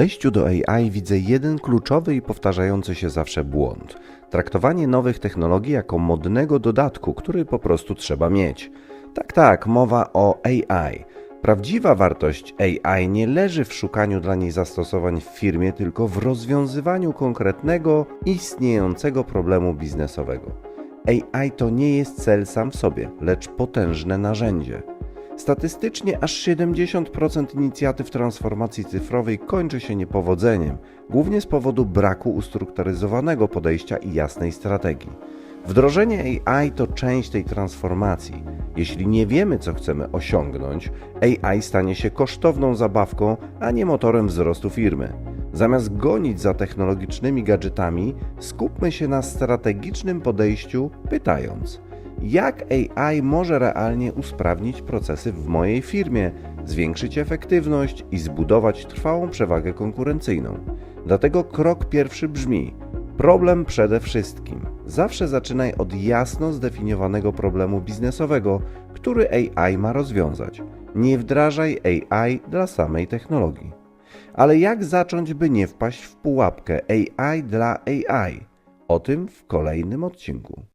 podejściu do AI widzę jeden kluczowy i powtarzający się zawsze błąd. Traktowanie nowych technologii jako modnego dodatku, który po prostu trzeba mieć. Tak, tak, mowa o AI. Prawdziwa wartość AI nie leży w szukaniu dla niej zastosowań w firmie, tylko w rozwiązywaniu konkretnego, istniejącego problemu biznesowego. AI to nie jest cel sam w sobie, lecz potężne narzędzie. Statystycznie aż 70% inicjatyw transformacji cyfrowej kończy się niepowodzeniem, głównie z powodu braku ustrukturyzowanego podejścia i jasnej strategii. Wdrożenie AI to część tej transformacji. Jeśli nie wiemy, co chcemy osiągnąć, AI stanie się kosztowną zabawką, a nie motorem wzrostu firmy. Zamiast gonić za technologicznymi gadżetami, skupmy się na strategicznym podejściu, pytając: jak AI może realnie usprawnić procesy w mojej firmie, zwiększyć efektywność i zbudować trwałą przewagę konkurencyjną. Dlatego krok pierwszy brzmi: problem przede wszystkim. Zawsze zaczynaj od jasno zdefiniowanego problemu biznesowego, który AI ma rozwiązać. Nie wdrażaj AI dla samej technologii. Ale jak zacząć, by nie wpaść w pułapkę AI dla AI? O tym w kolejnym odcinku.